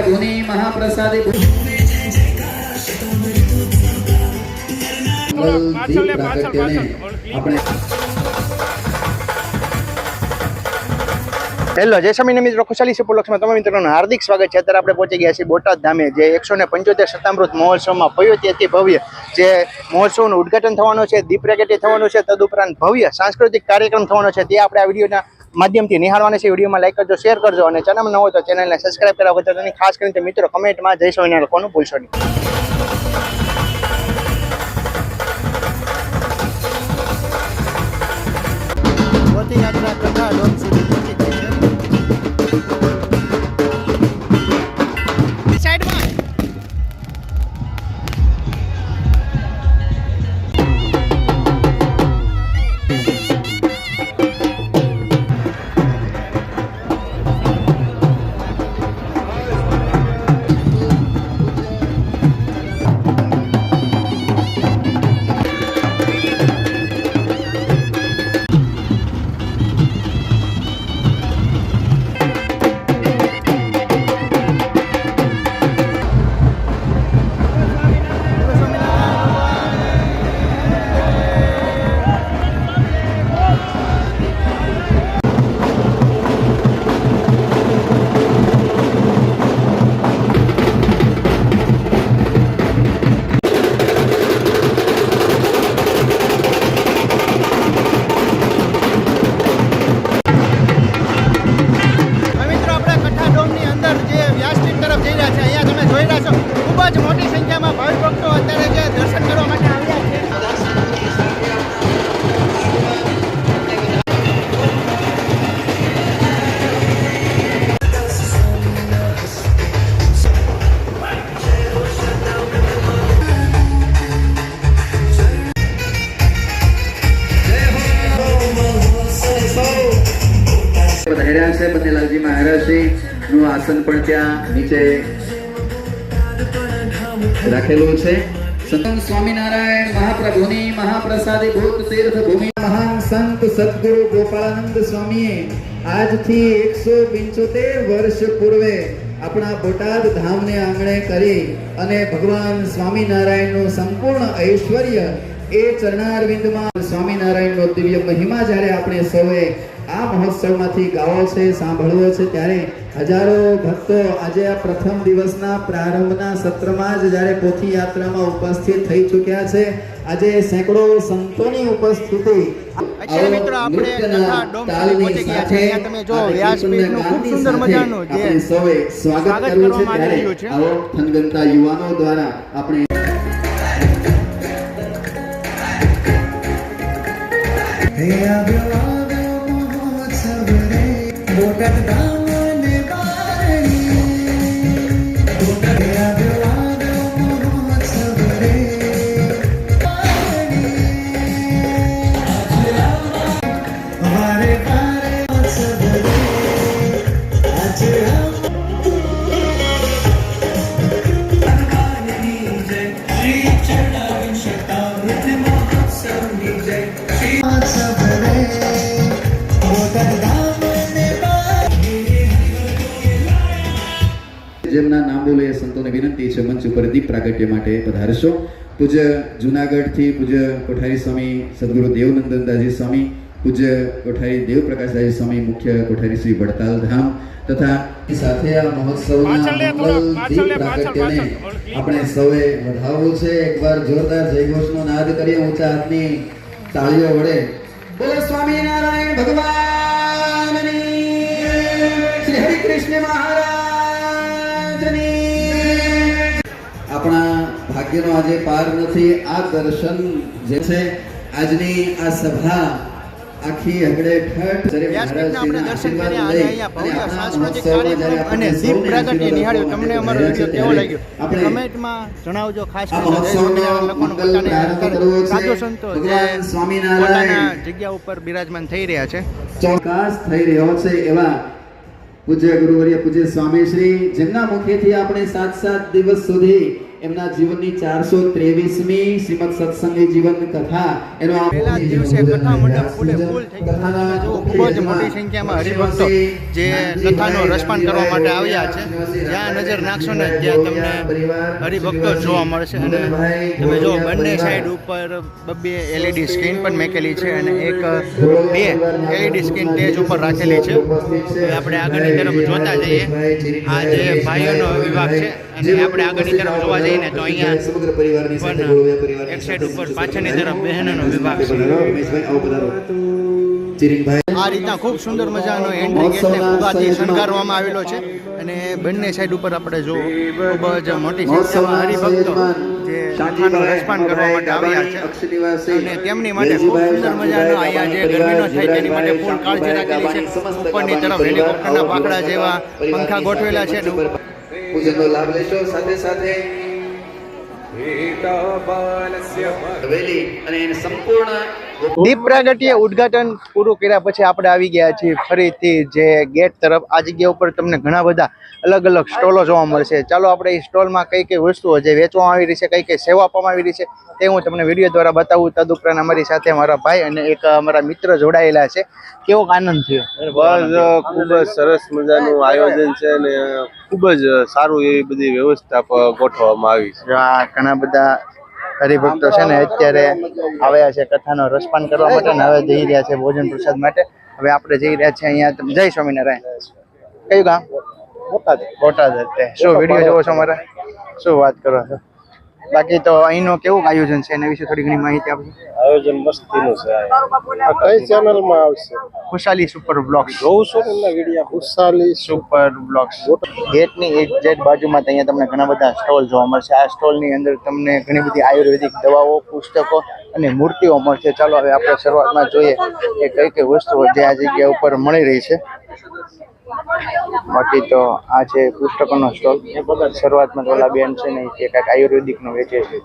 સભા મહાપ્રસાદે હેલો જય સ્વામી મિત્રો ખુશાલી ઉપલક્ષમાં તમામ મિત્રોનું હાર્દિક સ્વાગત છે. અત્યારે આપણે પહોંચી ગયા છીએ બોટાદ ધામે જે એકસો ને પંચોતેર શતામૃત મહોત્સવમાં ભવ્યથી ભવ્ય જે મહોત્સવનું ઉદ્ઘાટન થવાનું છે દીપ પ્રગટી થવાનું છે તદુપરાંત ભવ્ય સાંસ્કૃતિક કાર્યક્રમ થવાનો છે. તે આપણે આ વિડીયોના માધ્યમથી નિહાળવાના છે. વિડીયોમાં લાઈક કરજો શેર કરજો અને ચેનલ ન હોય તો ચેનલને સબસ્ક્રાઈબ કરવા વધારે ખાસ કરીને મિત્રો કમેન્ટમાં જય સ્વામિનારાયણ લખવાનું ભૂલશો નહીં. પધાર્યા છે બનેલાલજી મહારાજજી નું આસન પણ ત્યાં નીચે રાખેલું છે. સ્વામિનારાયણ મહાપ્રભુની મહાપ્રસાદી ભૂત તીર્થ ભૂમિ મહાન સંત સદગુરુ ગોપાળાનંદ વર્ષ પૂર્વે આપણા બોટાદ ધામને આંગણે કરી અને ભગવાન સ્વામિનારાયણનું સંપૂર્ણ ઐશ્વર્ય એ ચરણારવિંદમાં સ્વામિનારાયણનો દિવ્ય મહિમા જ્યારે આપણે સૌએ આ મહોત્સવમાંથી ગાવો છે સાંભળવો છે ત્યારે હજારો ભક્તો આજે આ પ્રથમ દિવસના પ્રારંભના સત્રમાં જ જ્યારે પોથી યાત્રામાં ઉપસ્થિત થઈ ચૂક્યા છે આજે સેંકડો સંતોની ઉપસ્થિતિ અત્યારે મિત્રો આપણે કથા ડોમ પહોંચી ગયા છે. અહીંયા તમે જો વ્યાસપીઠનું ખૂબ સુંદર મજાનું જે સ્વાગત સ્વાગત કરવું છે કરવામાં આવી રહ્યું છે. આવો થનગનતા યુવાનો દ્વારા આપણે โดนแดัง સંતોને છે મંચ ઉપર દીપ પ્રાગટ્ય માટે પધારશો. પૂજ્ય જુનાગઢથી પૂજ્ય કોઠારી સ્વામી સદગુરુ દેવનંદનદાસજી સ્વામી પૂજ્ય કોઠારી દેવપ્રકાશદાસજી સ્વામી મુખ્ય કોઠારી શ્રી વડતાલ ધામ તથા સાથે આ મહોત્સવના દીપ પ્રાગટ્યને આપણે સૌએ વધાવવું છે. એકવાર જોરદાર જયઘોષનો નાદ કરીએ ઊંચા હાથની તાળીઓ વડે. બોલો સ્વામિનારાયણ ભગવાન શ્રી હરિ કૃષ્ણ મહારાજની ભાગ્યનો આજે પાર નથી. આ દર્શન જે છે આજની આ સભા આખી હગડે ઠઠ. અને દીપ પ્રાગટ્ય નિહાળ્યો. તમને અમારો વીડિયો કેવો લાગ્યો? કમેન્ટમાં જણાવજો ખાસ કરીને. સાધુ સંતો જે પોતાના જગ્યા ઉપર બિરાજમાન થઈ રહ્યા છે. ચોકાસ થઈ રહ્યો છે એવા પૂજ્ય ગુરુવર્ય પૂજ્ય સ્વામી શ્રી જેમના મુખેથી આપણે સાત સાત દિવસ સુધી એમના જીવનની ચારસો ત્રેવીસમી શ્રીમદ સત્સંગી જીવન કથા. એનો પહેલા દિવસે કથા મંડપ ફૂલે ફૂલ થઈ ગયું. જો ખૂબ જ મોટી સંખ્યામાં હરિભક્તો જે કથાનો રસપાન કરવા માટે આવ્યા છે. જ્યાં નજર નાખશો ને ત્યાં તમને હરિભક્તો જોવા મળશે. અને તમે જો બંને સાઈડ ઉપર બબ્બે એલઈડી સ્ક્રીન પણ મેકેલી છે અને એક બે એલઈડી સ્ક્રીન સ્ટેજ ઉપર રાખેલી છે. આપણે આગળની તરફ જોતા જઈએ. આ જે ભાઈઓનો વિભાગ છે અને આપણે આગળની તરફ જોવા જઈએ ને તો અહીંયા સમગ્ર પરિવારની સાથે ગોળવ્યા ગોળવે પરિવારની એક સાઈડ ઉપર પાછળની તરફ બહેનોનો વિભાગ છે. રમેશભાઈ આવો પધારો. ચિરિંગભાઈ આ રીતના ખૂબ સુંદર મજાનો એન્ટ્રી ગેટને ફુગાથી શણગારવામાં આવેલો છે. અને બંને સાઈડ ઉપર આપણે જો ખૂબ જ મોટી સંખ્યામાં હરિભક્તો જે કથાનો રસપાન કરવા માટે આવ્યા છે. અને તેમની માટે ખૂબ સુંદર મજાનો અહીંયા જે ગરમીનો થાય તેની માટે ફૂલ કાળજી રાખેલી છે. ઉપરની તરફ હેલિકોપ્ટરના પાકડા જેવા પંખા ગોઠવેલા છે પૂજનનો લાભ લેશો. સાથે સાથે હવેલી અને એને સંપૂર્ણ દીપ પ્રાગટ્ય ઉદ્ઘાટન પૂરું કર્યા પછી આપણે આવી ગયા છીએ ફરીથી જે ગેટ તરફ. આ જગ્યા ઉપર તમને ઘણા બધા અલગ અલગ સ્ટોલો જોવા મળશે. ચાલો આપણે એ સ્ટોલમાં કઈ કઈ વસ્તુઓ જે વેચવામાં આવી રહી છે કઈ કઈ સેવા આપવામાં આવી રહી છે તે હું તમને વીડિયો દ્વારા બતાવું. તદુપરાંત અમારી સાથે મારા ભાઈ અને એક અમારા મિત્ર જોડાયેલા છે. કેવો આનંદ થયો? બસ ખૂબ જ સરસ મજાનું આયોજન છે અને ખૂબ જ સારું એવી બધી વ્યવસ્થા ગોઠવવામાં આવી છે. આ ઘણા બધા હરિભક્તો છે ને અત્યારે આવ્યા છે કથાનો રસપાન કરવા માટે ને હવે જઈ રહ્યા છે ભોજન પ્રસાદ માટે. હવે આપણે જઈ રહ્યા છીએ અહીંયા. જય સ્વામિનારાયણ. કયું ગામ? બોટાદ. બોટાદ શું વીડિયો જોવો છો મારા શું વાત કરો છો? બાકી તો અહીંનું કેવું આયોજન છે? એના વિશે થોડી ઘણી માહિતી આપજો. આયોજન મસ્તીનું છે. આ કઈ ચેનલમાં આવશે? ખુશાલી સુપર બ્લોગ્સ જોઉં છું ને એમના વીડિયો ખુશાલી સુપર બ્લોગ્સ ગેટની જેટ બાજુમાં અહીંયા તમને ઘણા બધા સ્ટોલ જોવા મળશે. આ સ્ટોલની અંદર તમને ઘણી બધી આયુર્વેદિક દવાઓ પુસ્તકો અને મૂર્તિઓ મળશે. ચાલો હવે આપણે શરૂઆતમાં જોઈએ કે કઈ કઈ વસ્તુઓ જે આ જગ્યા ઉપર મળી રહી છે. બાકી તો આ છે પુસ્તકોનો સ્ટોલ, શરૂઆતમાં તો ઓલા બેન છે ને, એ કાંઈક આયુર્વેદિકનો વેચે છે.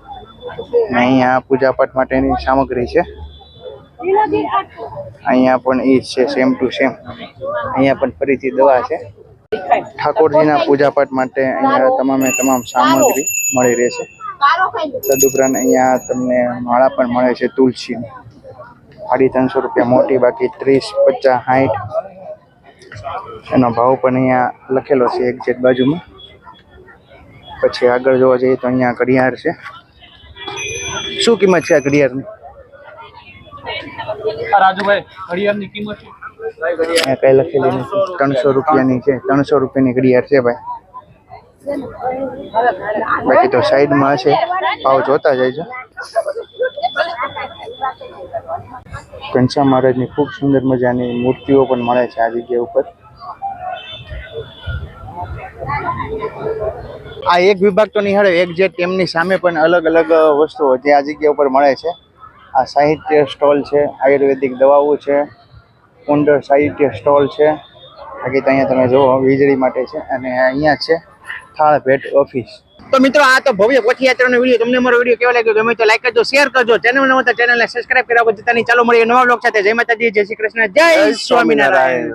ને અહીંયા પૂજાપાઠ માટેની સામગ્રી છે. અહીંયા પણ એ છે સેમ ટુ સેમ અહીંયા પણ ફરીથી દવા છે. ઠાકોરજીના પૂજાપાઠ માટે અહીંયા તમામે તમામ સામગ્રી મળી રહેશે. તદુપરાંત અહીંયા તમને માળા પણ મળે છે તુલસીની. સાડી ત્રણસો રૂપિયા મોટી, બાકી ત્રીસ, પચાસ સાઠ એનો ભાવ પણ અહીંયા લખેલો છે એક્ઝેક્ટ બાજુમાં. પછી આગળ જોવા જઈએ તો અહીંયા ઘડિયાળ છે. શું કિંમત છે આ ઘડિયાળની? રાજુભાઈ ઘડિયાળની કિંમત અહીંયા કઈ લખેલી નથી. ત્રણસો રૂપિયાની છે. ત્રણસો રૂપિયાની ઘડિયાળ છે ભાઈ. બાકી તો સાઈડમાં છે ભાવ જોતા જઈજો ઘનશ્યામ મહારાજની ખૂબ સુંદર મજાની મૂર્તિઓ પણ મળે છે આ જગ્યા ઉપર. આ એક વિભાગ તો નિહાળે, એક જે તેમની સામે પણ અલગ અલગ વસ્તુઓ જે આ જગ્યા ઉપર મળે છે. આ સાહિત્ય સ્ટોલ છે, આયુર્વેદિક દવાઓ છે કુંડળ સાહિત્ય સ્ટોલ છે. બાકી તો અહીંયા તમે જુઓ, વીજળી માટે છે અને અહીંયા છે. થાળ ભેટ ઓફિસ તો મિત્રો આ તો ભવ્ય પથયાત્રાનો વીડિયો. તમને મારો વીડિયો કેવો લાગ્યો? ગમે તો લાઈક કરજો શેર કરજો. ચેનલ નવો તો ચેનલને સબસ્ક્રાઇબ કર્યા પછી તાની ચાલો મળીએ નવા બ્લોગ સાથે. જય માતાજી જય શ્રી કૃષ્ણ જય સ્વામિનારાયણ.